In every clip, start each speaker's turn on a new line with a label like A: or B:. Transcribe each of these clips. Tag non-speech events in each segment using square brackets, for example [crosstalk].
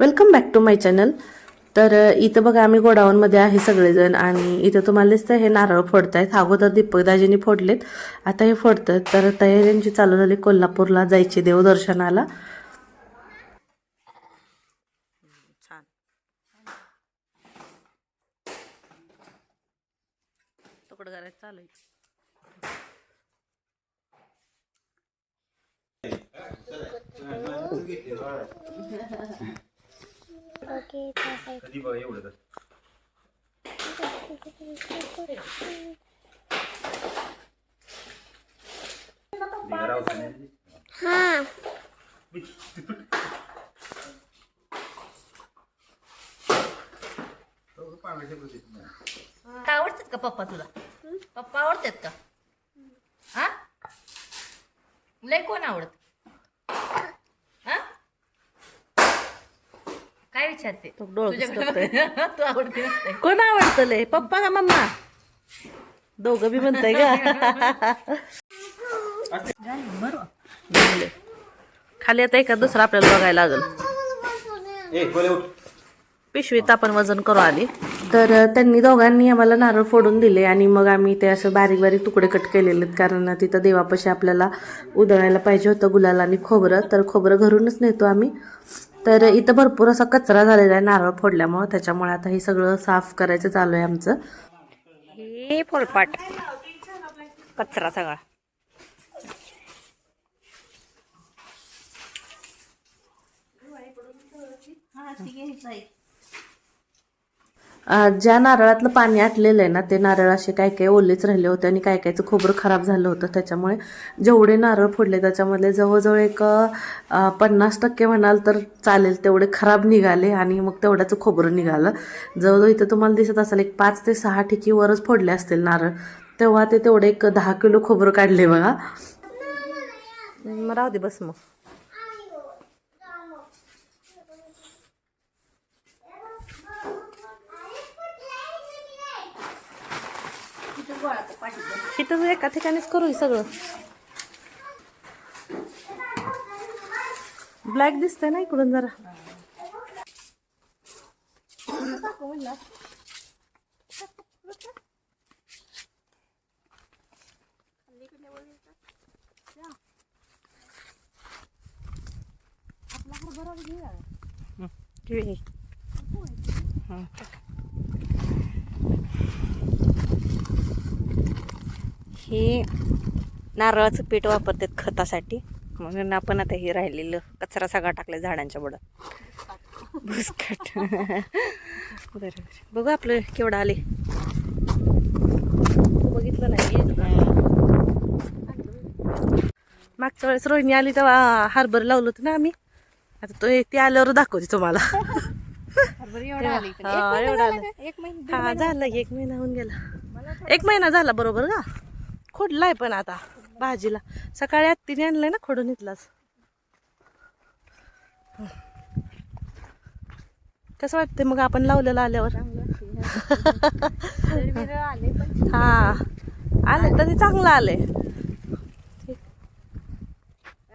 A: Welcome back to my channel तर इथं बघा आम्ही गोडाऊनमध्ये आहे सगळेजण आणि इथं तुम्हाला दिसतं हे नारळ फोडतायत. अगोदर दीपकदाजींनी फोडलेत. आता हे फोडतात. तर तयारी यांची चालू झाली. कोल्हापूरला जायची देवदर्शनाला चालू
B: कधी बघा एवढं तर.
C: का आवडतात का पप्पा तुला? पप्पा आवडतात का? हा? लय कोण आवडत हा काय विचारते
A: तो डोळं
C: तुझ्याकडे तू [laughs] आवडते नसते.
A: कोण आवडतं लय? पप्पा का मम्मा? दोघं बी म्हणताय का? झाले. खाली आता एका दुसरा आपल्याला बघायला लागल.
B: ए कोले उठ.
A: पिशवीत आपण वजन करू आली तर अ, त्यांनी दोघांनी आम्हाला नारळ फोडून दिले आणि मग आम्ही ते असं बारीक बारीक तुकडे कट केलेले आहेत. कारण तिथं देवापाशी आपल्याला उधळायला पाहिजे होतं गुलाल आणि खोबरं. तर खोबरं घरूनच नेतो आम्ही. तर इथं भरपूर असा कचरा झालेला आहे नारळ फोडल्यामुळं. त्याच्यामुळे आता हे सगळं साफ करायचं चालू आहे आमचं.
C: हे फोलपाट. कचरा सगळा.
A: अ, ज्या नारळातलं पाणी आटलेलं आहे ना ते नारळ असे काय काय ओलेच राहिले होते आणि काय कायचं खोबरं खराब झालं होतं. त्याच्यामुळे जेवढे नारळ फोडले त्याच्यामधले जवळजवळ एक पन्नास टक्के म्हणाल तर चालेल तेवढे खराब निघाले आणि मग तेवढ्याचं खोबरं निघालं. जवळजवळ इथं तुम्हाला दिसत असेल एक पाच ते सहा ठिकीवरच फोडले असतील नारळ. तेव्हा ते तेवढे एक दहा किलो खोबरं काढले बघा. मग राहू दे बस मग. इथं एका ठिकाणीच करू सगळं ब्लॅक दिसतंय ना इकडून जरा हं, घेऊ हे. हं.
C: नारळाचं पीठ वापरतात खतासाठी. म्हणून आपण आता हे राहिलेलं कचरा सगळा टाकला झाडांच्या बुडात भुसकाट. बरोबर बघू आपलं केवढं आले
A: बघितलं नाही मागच्या वेळेस रोहिणी आली तेव्हा हार्बर लावलं होतं ना आम्ही. आता तो ती आल्यावर दाखवते तुम्हाला. एवढं झालं एक महिना होऊन गेला. एक महिना झाला बरोबर का? खोडलाय पण आता भाजीला. सकाळी आत्तीने आणलंय ना खोडून इथलाच. कसं वाटतंय मग आपण लावलेलं आल्यावर? हा. आले तरी चांगलं आलंय.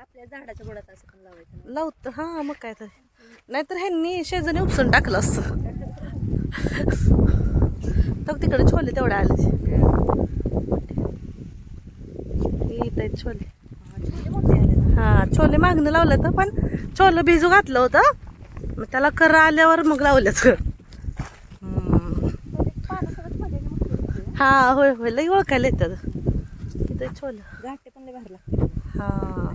C: आपल्या झाडाच्या बुडात असं लावायचं
A: लावत हा मग काय तर. नाहीतर ह्यांनी शेजारी उपसून टाकलं असतं. तर तिकडे छोले तेवढे आले आहेत छोले. हा छोले मागणं लावलं होतं पण छोलं भिजू घातलं होतं. मग त्याला कर आल्यावर मग लावलंच हम्म. हा होय होय लई ओळखायला येतात. तिथे छोलं.
C: घाटे पण लय भरला
A: हा.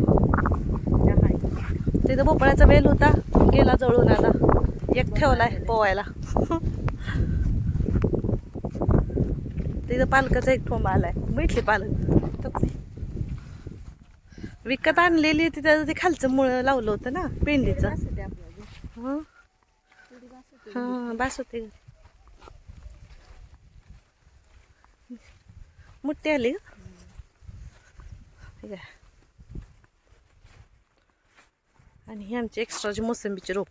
A: तिथं भोपळ्याचा वेल होता गेला जळून आला. एक ठेवलाय पोवायला. तिथं पालकाचा एक ठोंबा आलाय. भेटली पालक. विकत आणलेली होती त्याचं ते खालचं मुळं लावलं होतं ना पेंडीचं. हं. हा बास होते मोठी आली. आणि ही आमची एक्स्ट्राची मोसंबीची रोप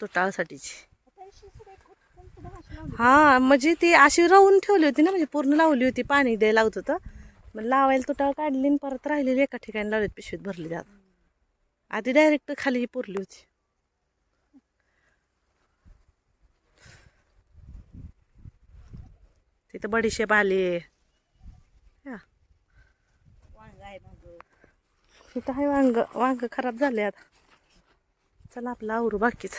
A: तुटाळसाठीची. हा म्हणजे ती अशी राहून ठेवली होती ना म्हणजे पूर्ण लावली होती पाणी द्यायला लागत होतं. मग लावायला तुटावं काढली परत राहिलेली एका ठिकाणी लावलीत पिशवीत भरली जात. आधी डायरेक्ट खाली पुरली होती. तिथं बडीशेप आले. तिथं आहे वांग वांग खराब झाले आता. चला आपला आवरू बाकीच.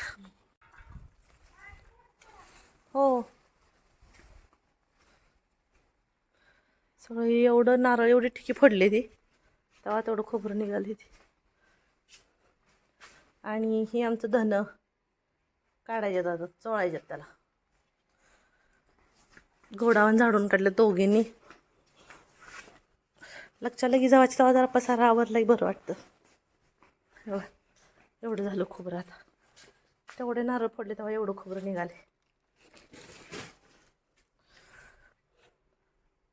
A: हो. सगळं एवढं नारळ एवढी ठिकी फोडली ती. तेव्हा तेवढं खोबरं निघाली ती. आणि हे आमचं धनं काढायच्यात आता चोळायच्यात त्याला. घोडावून झाडून काढलं दोघींनी. लक्षात लगी जावाची तेव्हा जरा पसारा आवरलाही बरं वाटतं. एवढं झालं खोबरं आता. तेवढे नारळ फोडले तेव्हा एवढं खोबरं निघाले.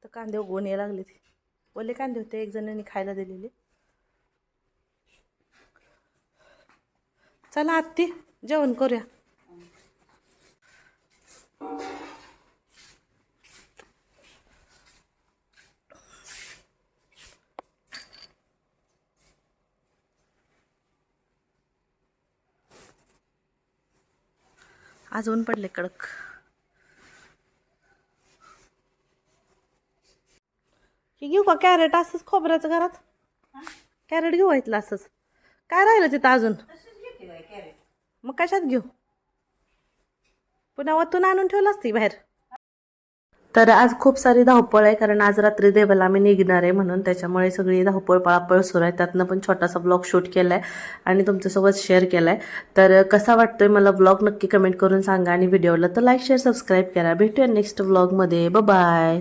A: तर कांदे उगवून यायला लागले ते. ओले कांदे होते एक जणांनी खायला दिलेले. चला आत्ती जेवण करूया. आज ऊन पडले कडक. घेऊ का कॅरेट असंच खोबऱ्याचं घरात? कॅरेट घेऊ इथलं असंच. काय राहिलं तिथं अजून? मग कशात घेऊ? पुन्हा वतून आणून ठेवलं असती बाहेर. तर आज खूप सारी धावपळ आहे कारण आज रात्री देवाला आम्ही निघणार आहे म्हणून त्याच्यामुळे सगळी धावपळ पळापळ सुरू आहे. त्यातनं पण छोटासा ब्लॉग शूट केला आहे आणि तुमच्यासोबत शेअर केला आहे तर कसा वाटतोय मला ब्लॉग नक्की कमेंट करून सांगा आणि व्हिडिओला तर लाईक शेअर सबस्क्राईब करा. भेटूया नेक्स्ट ब्लॉगमध्ये बाय